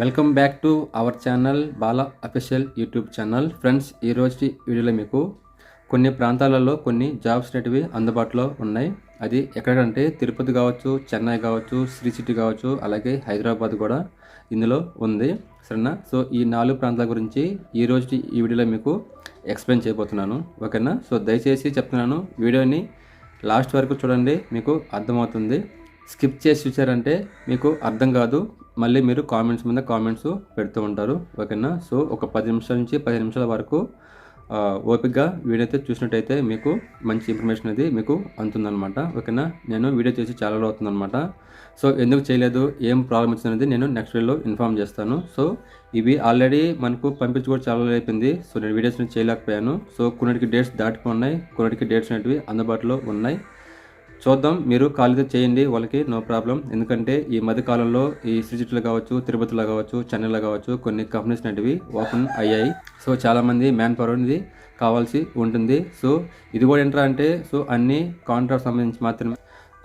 Welcome back to our channel Bala official YouTube channel. Friends ఈ రోజు వీడియోలో మీకు కొన్ని ప్రాంతాలలో కొన్ని జాబ్స్ అనేటివి అందుబాటులో ఉన్నాయి. అది ఎక్కడంటే తిరుపతి కావచ్చు చెన్నై కావచ్చు శ్రీ సిటీ కావచ్చు అలాగే హైదరాబాద్ కూడా ఇందులో ఉంది. సరేనా? సో ఈ నాలుగు ప్రాంతాల గురించి ఈ రోజు ఈ వీడియోలో మీకు ఎక్స్ప్లెయిన్ చేయబోతున్నాను. ఓకేనా? సో దయచేసి చెప్తున్నాను వీడియోని లాస్ట్ వరకు చూడండి మీకు అర్థమవుతుంది. స్కిప్ చేసి చూసారంటే మీకు అర్థం కాదు. మళ్ళీ మీరు కామెంట్స్ మీద కామెంట్స్ పెడుతూ ఉంటారు. ఓకేనా? సో ఒక పది నిమిషాల నుంచి పదిహేను నిమిషాల వరకు ఓపిక్గా ఓపికగా వీడియో అయితే చూసినట్టయితే మీకు మంచి ఇన్ఫర్మేషన్ అది మీకు అందుతుందనమాట ఓకేనా? నేను వీడియో చేసి చాలా అవుతుందనమాట సో ఎందుకు చేయలేదు? ఏం ప్రాబ్లం వచ్చిందనేది నేను నెక్స్ట్ వీడియోలో ఇన్ఫామ్ చేస్తాను. సో ఇవి ఆల్రెడీ మనకు పంపించి కూడా చాలా అయిపోయింది. సో నేను వీడియోస్ చేయలేకపోయాను. సో కొన్నిటికి డేట్స్ దాటిపోయి కొన్నిటికి డేట్స్ అనేటివి అందుబాటులో ఉన్నాయి. చూద్దాం. మీరు ఖాళీతో చేయండి వాళ్ళకి నో ప్రాబ్లం ఎందుకంటే ఈ మధ్య కాలంలో ఈ శ్రీజిట్లు కావచ్చు తిరుపతిలో కావచ్చు చెన్నైలో కావచ్చు కొన్ని కంపెనీస్ అనేటివి ఓపెన్ అయ్యాయి. సో చాలామంది మ్యాన్ పవర్ అనేది కావాల్సి ఉంటుంది. సో ఇది కూడా ఏంట్రా అంటే సో అన్ని కాంట్రాక్ట్ సంబంధించి మాత్రమే.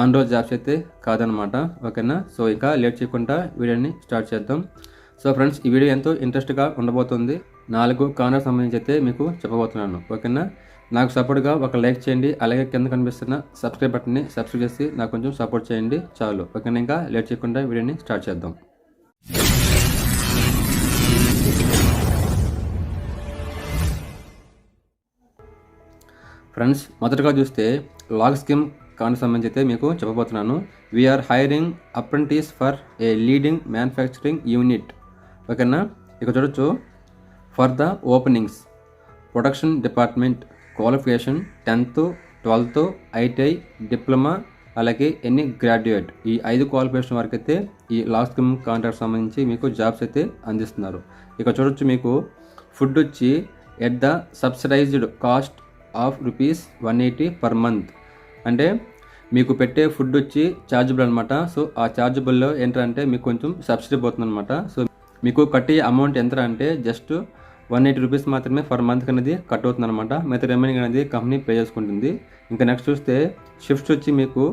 ఆన్ రోజు జాబ్స్ అయితే కాదనమాట. ఓకేనా? సో ఇంకా లేట్ చేయకుండా వీడియోని స్టార్ట్ చేద్దాం. సో ఫ్రెండ్స్ ఈ వీడియో ఎంతో ఇంట్రెస్ట్గా ఉండబోతుంది. నాలుగు కార్నర్ సంబంధించి అయితే మీకు చెప్పబోతున్నాను. ఓకేనా? నాకు సపోర్ట్గా ఒక లైక్ చేయండి. అలాగే కింద కనిపిస్తున్న సబ్స్క్రైబ్ బటన్ని సబ్స్క్రైబ్ చేసి నాకు కొంచెం సపోర్ట్ చేయండి. చాలు. ఓకేనా ఇంకా? లేట్ చేయకుండా వీడియోని స్టార్ట్ చేద్దాం. ఫ్రెండ్స్ మొదటగా చూస్తే లాగ్ స్కీమ్ కాని సంబంధించి అయితే మీకు చెప్పబోతున్నాను. We're hiring apprentice for a leading manufacturing unit ఓకేనా? ఇక చూడొచ్చు. For the openings production department qualification tenth twelfth ITI diploma అలాగే ఎన్ని గ్రాడ్యుయేట్. ఈ ఐదు క్వాలిఫికేషన్ వరకు అయితే ఈ లాస్ట్ స్కీమ్ కాంట్రాక్ట్ సంబంధించి మీకు జాబ్స్ అయితే అందిస్తున్నారు. ఇక చూడొచ్చు మీకు ఫుడ్ వచ్చి at the subsidised cost of rupees one eighty per month అంటే మీకు పెట్టే ఫుడ్ వచ్చి ఛార్జబుల్ అనమాట సో ఆ ఛార్జబుల్లో ఏంటంటే మీకు కొంచెం సబ్సిడీ పోతుంది అనమాట సో మీకు కట్టే అమౌంట్ ఎంత అంటే జస్ట్ వన్ ఎయిటీ రూపీస్ మాత్రమే ఫర్ మంత్ అనేది కట్ అవుతుంది అనమాట మిగతా రిమైనింగ్ అనేది కంపెనీ పే చేసుకుంటుంది. ఇంకా నెక్స్ట్ చూస్తే షిఫ్ట్స్ వచ్చి మీకు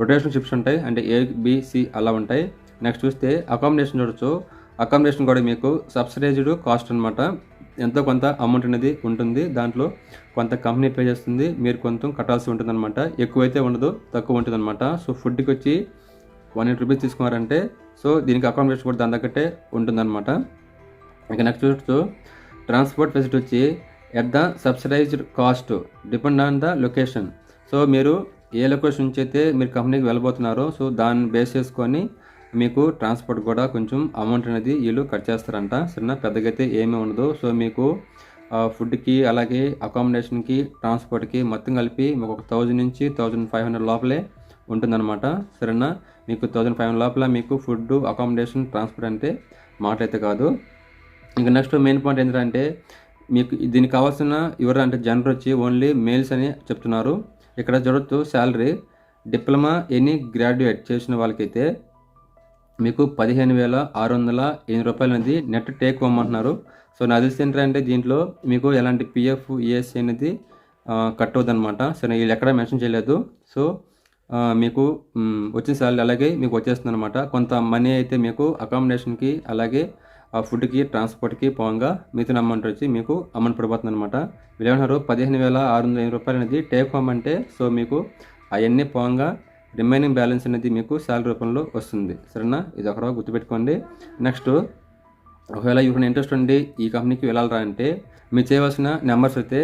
రొటేషన్ షిఫ్ట్స్ ఉంటాయి. అంటే ఏ బిసి అలా ఉంటాయి. నెక్స్ట్ చూస్తే అకామిడేషన్ చూడొచ్చు. అకామిడేషన్ కూడా మీకు సబ్సిడైజ్డ్ కాస్ట్ అనమాట ఎంతో కొంత అమౌంట్ అనేది ఉంటుంది. దాంట్లో కొంత కంపెనీ పే చేస్తుంది. మీరు కొంత కట్టాల్సి ఉంటుంది అనమాట ఎక్కువైతే ఉండదు తక్కువ ఉంటుంది అనమాట సో ఫుడ్కి వచ్చి వన్ ఎయిట్ రూపీస్ తీసుకున్నారంటే సో దీనికి అకామిడేషన్ కూడా దాని తగ్గట్టే ఉంటుందన్నమాట. ఇక నెక్స్ట్ చూస్తూ ట్రాన్స్పోర్ట్ ఫెసిలిటీ వచ్చి at the subsidised cost depend on the location so మీరు ఏ లొకేషన్ నుంచి అయితే మీరు కంపెనీకి వెళ్ళబోతున్నారో సో దాన్ని బేస్ చేసుకొని మీకు ట్రాన్స్పోర్ట్ కూడా కొంచెం అమౌంట్ అనేది వీళ్ళు కట్ చేస్తారంట. సరేనా? పెద్దగా అయితే ఏమీ ఉండదు. సో మీకు ఫుడ్కి అలాగే అకామిడేషన్కి ట్రాన్స్పోర్ట్కి మొత్తం కలిపి మీకు ఒక థౌజండ్ నుంచి థౌజండ్ ఫైవ్ హండ్రెడ్ లోపలే ఉంటుందన్నమాట. సరేనా? మీకు థౌజండ్ ఫైవ్ హండ్రెడ్ లోపల మీకు ఫుడ్ అకామిడేషన్ ట్రాన్స్పోర్ట్ అంటే మాట అయితే కాదు. ఇంకా నెక్స్ట్ మెయిన్ పాయింట్ ఏంటంటే మీకు దీనికి కావాల్సిన ఎవరు అంటే జనరల్ వచ్చి ఓన్లీ మేల్స్ అని చెప్తున్నారు. ఇక్కడ చూడొచ్చు శాలరీ డిప్లొమా ఎనీ గ్రాడ్యుయేట్ చేసిన వాళ్ళకైతే మీకు పదిహేను వేల ఆరు వందల ఎనిమిది రూపాయలు అనేది నెట్ టేక్ హోమ్ అంటున్నారు. సో నా తెలిసి ఏంటంటే దీంట్లో మీకు ఎలాంటి పిఎఫ్ ఈఎస్ఐ అనేది కట్ అవుతుందన్నమాట సరే వీళ్ళు ఎక్కడ మెన్షన్ చేయలేదు. సో మీకు వచ్చిన సాలరీ అలాగే మీకు వచ్చేస్తుంది అనమాట కొంత మనీ అయితే మీకు అకామిడేషన్కి అలాగే ఆ ఫుడ్కి ట్రాన్స్పోర్ట్కి పోగా మిగతా అమౌంట్ వచ్చి మీకు అమౌంట్ పడిపోతుంది అనమాట వీళ్ళు పదిహేను వేల ఆరు వందల ఎనిమిది రూపాయలు అనేది టేక్ హోమ్ అంటే సో మీకు అవన్నీ పోగా రిమైనింగ్ బ్యాలెన్స్ అనేది మీకు శాలరీ రూపంలో వస్తుంది. సరేనా? ఇది ఒకరో గుర్తుపెట్టుకోండి. నెక్స్ట్ ఒకవేళ ఇప్పుడు ఇంట్రెస్ట్ ఉండి ఈ కంపెనీకి వెళ్ళాలరా అంటే మీరు చేయవలసిన నెంబర్స్ అయితే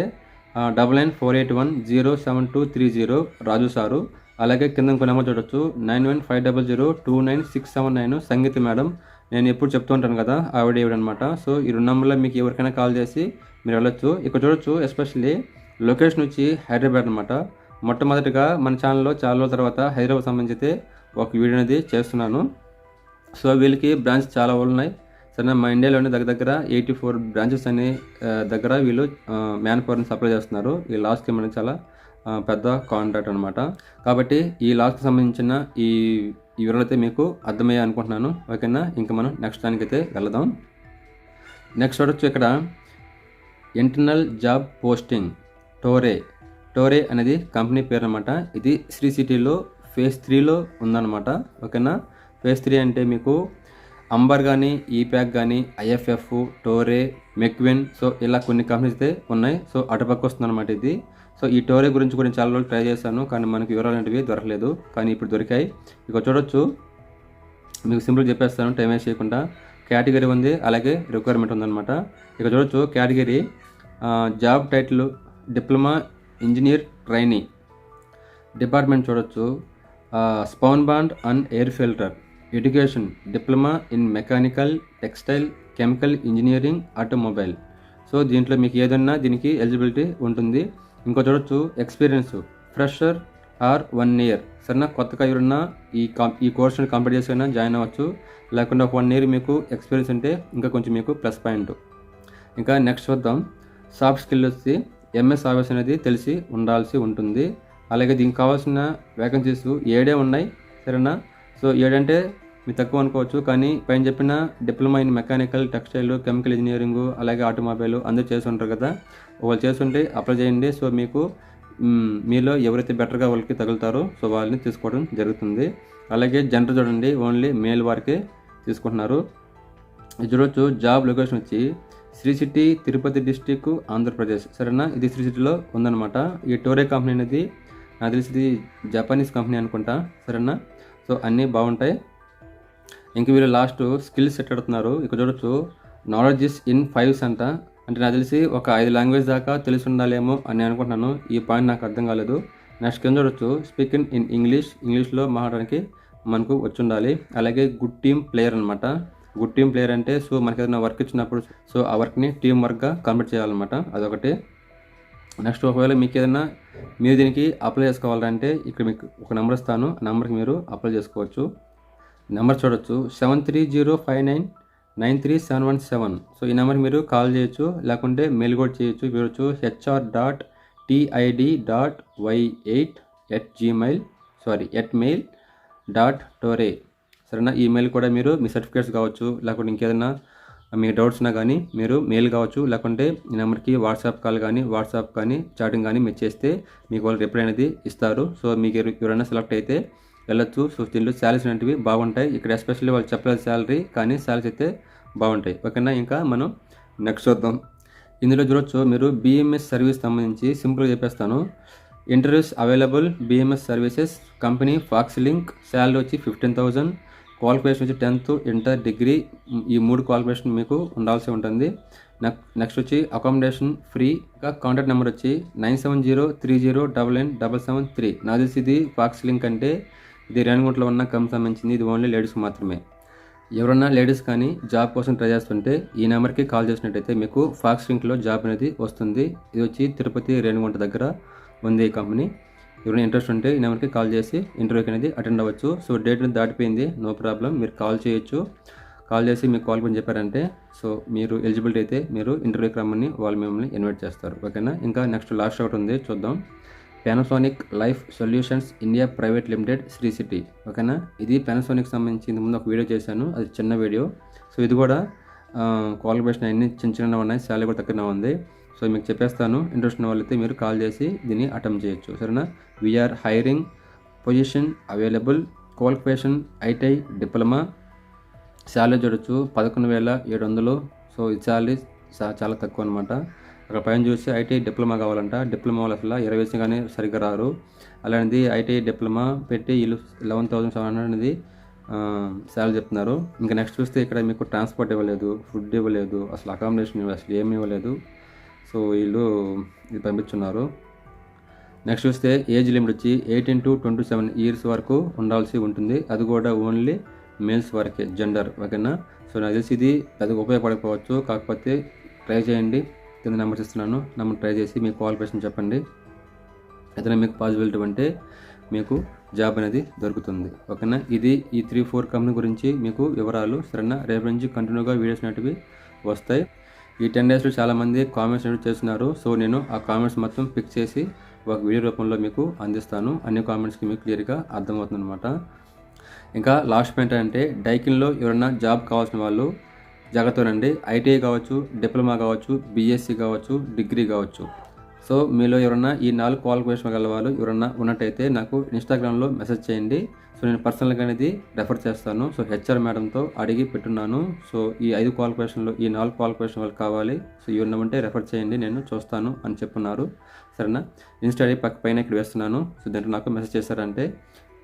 double nine four eight one zero seven two three zero Raju sir. అలాగే కింద ఇంకో నెంబర్ చూడొచ్చు. Nine one five double zero two nine six seven nine Sangeetha madam. నేను ఎప్పుడు చెప్తూ ఉంటాను కదా ఆవిడ ఈవిడనమాట. సో ఈ రెండు నెంబర్లో మీకు ఎవరికైనా కాల్ చేసి మీరు వెళ్ళొచ్చు. ఇక్కడ చూడొచ్చు ఎస్పెషల్లీ లొకేషన్ వచ్చి హైదరాబాద్ అనమాట మొట్టమొదటిగా మన ఛానల్లో చాలా రోజుల తర్వాత హైదరాబాద్ సంబంధించి ఒక వీడియో అనేది చేస్తున్నాను. సో వీళ్ళకి బ్రాంచ్ చాలా ఉన్నాయి. సరే మా ఇండియాలోనే దగ్గర దగ్గర ఎయిటీ ఫోర్ బ్రాంచెస్ అనే దగ్గర వీళ్ళు మ్యాన్ పవర్ని సప్లై చేస్తున్నారు. ఈ లాస్ట్ మనకి చాలా పెద్ద కాంట్రాక్ట్ అనమాట కాబట్టి ఈ లాస్ట్కి సంబంధించిన ఈ ఈ వివరాలు అయితే మీకు అర్థమయ్యా అనుకుంటున్నాను. ఓకేనా? ఇంకా మనం నెక్స్ట్ దానికి అయితే వెళదాం. నెక్స్ట్ చూడొచ్చు ఇక్కడ internal job posting Toray Toray అనేది కంపెనీ పేరు అనమాట ఇది శ్రీ సిటీలో ఫేజ్ త్రీలో ఉందన్నమాట. ఓకేనా? ఫేజ్ త్రీ అంటే మీకు అంబర్ కానీ ఈప్యాక్ కానీ ఐఎఫ్ఎఫ్ టోరే మెక్విన్ సో ఇలా కొన్ని కంపెనీస్ అయితే ఉన్నాయి. సో అటుపక్క వస్తుందన్నమాట ఇది. సో ఈ టోరే గురించి కూడా నేను చాలా రోజులు ట్రై చేశాను కానీ మనకి వివరాలు అనేవి దొరకలేదు. కానీ ఇప్పుడు దొరికాయి. ఇక చూడొచ్చు. మీకు సింపుల్ చెప్పేస్తాను టైం వేస్ట్ చేయకుండా. కేటగిరీ ఉంది అలాగే రిక్వైర్మెంట్ ఉందన్నమాట. ఇక చూడొచ్చు category job title diploma engineer trainee. Department చూడొచ్చు. Spun bond and air filter. Education diploma in mechanical textile chemical engineering automobile. So దీంట్లో మీకు ఏదన్నా దీనికి ఎలిజిబిలిటీ ఉంటుంది. ఇంకో చూడొచ్చు. Experience fresher or one year సరేనా? కొత్తగా ఎవరన్నా ఈ కాం ఈ కోర్స్ని కంప్లీట్ చేసైనా జాయిన్ అవ్వచ్చు. లేకుండా ఒక వన్ ఇయర్ మీకు ఎక్స్పీరియన్స్ ఉంటే ఇంకా కొంచెం మీకు ప్లస్ పాయింట్ ఇంకా నెక్స్ట్ చూద్దాం. సాఫ్ట్ స్కిల్ వచ్చి ఎంఎస్ ఆఫీస్ అనేది తెలిసి ఉండాల్సి ఉంటుంది. అలాగే దీనికి కావాల్సిన వేకెన్సీస్ ఏడే ఉన్నాయి? సరేనా? సో ఏడంటే మీరు తక్కువ అనుకోవచ్చు కానీ పైన చెప్పిన diploma in mechanical textile chemical engineering అలాగే ఆటోమొబైల్ అందరూ చేసి ఉంటారు కదా. వాళ్ళు చేస్తుంటే అప్లై చేయండి. సో మీకు మీలో ఎవరైతే బెటర్గా వాళ్ళకి తగులుతారో సో వాళ్ళని తీసుకోవడం జరుగుతుంది. అలాగే జనరల్ చూడండి. ఓన్లీ మేల్ వారికే తీసుకుంటున్నారు. ఇది చూడొచ్చు. జాబ్ లొకేషన్ వచ్చి శ్రీ సిటీ తిరుపతి డిస్టిక్ ఆంధ్రప్రదేశ్. సరేనా? ఇది శ్రీ సిటీలో ఉందన్నమాట. ఈ టోరే కంపెనీ అనేది నాకు తెలిసి జపానీస్ కంపెనీ అనుకుంటా. సరేనా? సో అన్నీ బాగుంటాయి. ఇంక వీళ్ళు లాస్ట్ స్కిల్స్ సెట్ అడుగుతున్నారు ఇక్కడ చూడొచ్చు. నాలెడ్జ్ ఇస్ ఇన్ ఫైవ్స్ అంట. అంటే నాకు తెలిసి ఒక ఐదు లాంగ్వేజ్ దాకా తెలిసి ఉండాలేమో అని అనుకుంటున్నాను. ఈ పాయింట్ నాకు అర్థం కాలేదు. నెక్స్ట్ కింద చూడొచ్చు. స్పీకింగ్ ఇన్ ఇంగ్లీష్ ఇంగ్లీష్లో మాట్లాడడానికి మనకు వచ్చి ఉండాలి. అలాగే గుడ్ టీమ్ ప్లేయర్ అనమాట గుడ్ టీమ్ ప్లేయర్ అంటే సో మనకి ఏదైనా వర్క్ ఇచ్చినప్పుడు సో ఆ వర్క్ని టీం వర్క్గా కంప్లీట్ చేయాలన్నమాట. అదొకటి. నెక్స్ట్ ఒకవేళ మీకు ఏదైనా మీరు దీనికి అప్లై చేసుకోవాలంటే ఇక్కడ మీకు ఒక నెంబర్ ఇస్తాను. ఆ నెంబర్కి మీరు అప్లై చేసుకోవచ్చు. నెంబర్ చూడొచ్చు. Seven three zero five nine nine three seven one seven. So ఈ నెంబర్కి మీరు కాల్ చేయొచ్చు లేకుంటే మెయిల్ కూడా చేయొచ్చు. చూడొచ్చు HR dot TID dot Y eight at Gmail sorry at mail dot Toray. సరేనా? ఈమెయిల్ కూడా మీరు మీ సర్టిఫికేట్స్ కావచ్చు లేకుంటే ఇంకేదైనా మీకు డౌట్స్ ఉన్నా కానీ మీరు మెయిల్ కావచ్చు లేకుంటే ఈ నెంబర్కి వాట్సాప్ కాల్ కానీ వాట్సాప్ కానీ చాటింగ్ కానీ మీరు చేస్తే మీకు వాళ్ళు రిప్లై అనేది ఇస్తారు. సో మీకు ఎవరైనా సెలెక్ట్ అయితే వెళ్ళొచ్చు సో దీంట్లో శాలరీస్ అనేవి బాగుంటాయి. ఇక్కడ ఎస్పెషల్లీ వాళ్ళు చెప్పలేదు శాలరీ కానీ శాలరీస్ అయితే బాగుంటాయి. ఓకేనా? ఇంకా మనం నెక్స్ట్ చూద్దాం. ఇందులో చూడొచ్చు మీరు బిఎంఎస్ సర్వీస్ సంబంధించి సింపుల్గా చెప్పేస్తాను. Interviews available BMS services company Fox link salary వచ్చి ఫిఫ్టీన్ థౌజండ్ క్వాలిఫికేషన్ వచ్చి టెన్త్ ఇంటర్ డిగ్రీ ఈ మూడు క్వాలిఫికేషన్ మీకు ఉండాల్సి ఉంటుంది. నెక్- నెక్స్ట్ వచ్చి అకామిడేషన్ ఫ్రీ ఇంకా కాంటాక్ట్ నెంబర్ వచ్చి nine seven zero three zero double nine double seven three నాకు తెలిసి ఇది ఫాక్స్ లింక్ అంటే ఇది రేణిగుంటలో ఉన్న కంపెనీ సంబంధించింది ఇది ఓన్లీ లేడీస్ మాత్రమే. ఎవరన్నా లేడీస్ కానీ జాబ్ కోసం ట్రై చేస్తుంటే ఈ నెంబర్కి కాల్ చేసినట్టయితే మీకు ఫాక్స్ లింక్లో జాబ్ అనేది వస్తుంది. ఇది వచ్చి తిరుపతి రేణిగుంట దగ్గర ఉంది ఈ కంపెనీ. ఎవరైనా ఇంట్రెస్ట్ ఉంటే ఈ నెంబర్కి కాల్ చేసి ఇంటర్వ్యూకి అనేది అటెండ్ అవ్వచ్చు. సో డేట్ దాటిపోయింది. నో ప్రాబ్లం మీరు కాల్ చేయొచ్చు. కాల్ చేసి మీకు కాల్ పని చెప్పారంటే సో మీరు ఎలిజిబిలిటీ అయితే మీరు ఇంటర్వ్యూకి రమ్మని వాళ్ళు మిమ్మల్ని ఇన్వైట్ చేస్తారు. ఓకేనా? ఇంకా నెక్స్ట్ లాస్ట్ ఒకటి ఉంది. చూద్దాం. Panasonic life solutions India private limited Sri City ఓకేనా? ఇది పానాసోనిక్ సంబంధించి ముందు ఒక వీడియో చేశాను. అది చిన్న వీడియో. సో ఇది కూడా క్వాలిఫికేషన్ అన్ని చిన్న చిన్న ఉన్నాయి. శాలరీ కూడా తక్కువ ఉంది. సో మీకు చెప్పేస్తాను. ఇంట్రెస్ట్ ఉన్న వాళ్ళైతే మీరు కాల్ చేసి దీన్ని అటెంప్ట్ చేయొచ్చు. సరేనా? We're hiring position available qualification ITI diploma salary చూడొచ్చు. పదకొండు వేల ఏడు వందలు. సో ఈ శాలరీ చాలా తక్కువ అనమాట అక్కడ పైన చూసి ఐటీఐ డిప్లొమా కావాలంట. డిప్లొమా వాళ్ళు అసలు ఇరవై వేసి కానీ సరిగ్గా రారు. అలాంటిది ఐటీఐ డిప్లొమా పెట్టి వీళ్ళు లెవెన్ థౌసండ్ సెవెన్ హండ్రెడ్ అనేది శాలరీ చెప్తున్నారు. ఇంకా నెక్స్ట్ చూస్తే ఇక్కడ మీకు ట్రాన్స్పోర్ట్ ఇవ్వలేదు ఫుడ్ ఇవ్వలేదు అసలు అకామిడేషన్ అసలు ఏమి ఇవ్వలేదు. సో వీళ్ళు ఇది పంపించున్నారు. నెక్స్ట్ చూస్తే ఏజ్ లిమిట్ వచ్చి eighteen to twenty seven years వరకు ఉండాల్సి ఉంటుంది. అది కూడా ఓన్లీ మేల్స్ వరకే జెండర్ ఓకేనా? సో నాకు తెలిసి ఇది పెద్దగా ఉపయోగపడకపోవచ్చు. కాకపోతే ట్రై చేయండి. కింద నెంబర్స్ ఇస్తున్నాను నెంబర్ ట్రై చేసి మీ క్వాలిఫికేషన్ చెప్పండి. ఏదైనా మీకు పాసిబిలిటీ ఉంటే మీకు జాబ్ అనేది దొరుకుతుంది. ఓకేనా? ఇది ఈ త్రీ ఫోర్ కంపెనీ గురించి మీకు వివరాలు సరేనా? రేపు నుంచి కంటిన్యూగా వీడియోస్ అనేటివి వస్తాయి. ఈ టెన్ డేస్లో చాలామంది కామెంట్స్ అనేవి చేస్తున్నారు. సో నేను ఆ కామెంట్స్ మొత్తం పిక్ చేసి ఒక వీడియో రూపంలో మీకు అందిస్తాను. అన్ని కామెంట్స్కి మీకు క్లియర్గా అర్థమవుతుంది అనమాట ఇంకా లాస్ట్ పాయింట్ అంటే డైకిన్లో ఎవరైనా జాబ్ కావాల్సిన వాళ్ళు జాగ్రత్తనండి ఐటీఐ కావచ్చు డిప్లొమా కావచ్చు బీఎస్సీ కావచ్చు డిగ్రీ కావచ్చు. సో మీలో ఎవరన్నా ఈ నాలుగు క్వాలిఫికేషన్ గల వాళ్ళు ఎవరన్నా ఉన్నట్టయితే నాకు ఇన్స్టాగ్రామ్లో మెసేజ్ చేయండి. సో నేను పర్సనల్గా అనేది రెఫర్ చేస్తాను. సో హెచ్ఆర్ మేడంతో అడిగి పెట్టున్నాను. సో ఈ ఐదు క్వాలిఫికేషన్లో ఈ నాలుగు క్వాలిఫికేషన్ వాళ్ళు కావాలి. సో ఇవి ఉన్నామంటే రెఫర్ చేయండి. నేను చూస్తాను అని చెప్పున్నారు సరేనా? ఇన్స్టా ఐడి పక్క పైన ఇక్కడ వేస్తున్నాను. సో దాంట్లో నాకు మెసేజ్ చేశారంటే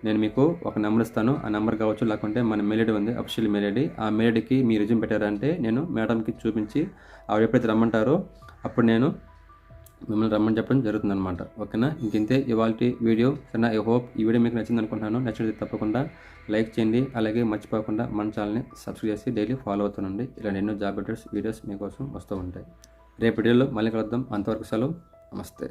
నేను మీకు ఒక నెంబర్ ఇస్తాను. ఆ నెంబర్ కావచ్చు లేకుంటే మన మెయిల్ ఐడి ఉంది అఫిషియల్ మెయిల్ ఐడి ఆ మెయిల్ ఐడికి మీ రిజ్యూమ్ పెట్టారంటే నేను మేడంకి చూపించి ఆవిడ ఎప్పుడైతే రమ్మంటారో అప్పుడు నేను మిమ్మల్ని రమ్మని చెప్పడం జరుగుతుందన్నమాట. ఓకేనా? ఇంకంతే ఇవాళ వీడియో. సరేనా? ఐ హోప్ ఈ వీడియో మీకు నచ్చింది అనుకుంటున్నాను. నచ్చినది తప్పకుండా లైక్ చేయండి. అలాగే మర్చిపోకుండా మన ఛానల్ని సబ్స్క్రైబ్ చేసి డైలీ ఫాలో అవుతుండండి. ఇలాంటి ఎన్నో జాబ్ అప్డేట్స్ వీడియోస్ మీకోసం వస్తూ ఉంటాయి. రేపు వీడియోలో మళ్ళీ కలుద్దాం. అంతవరకు సెలవు. నమస్తే.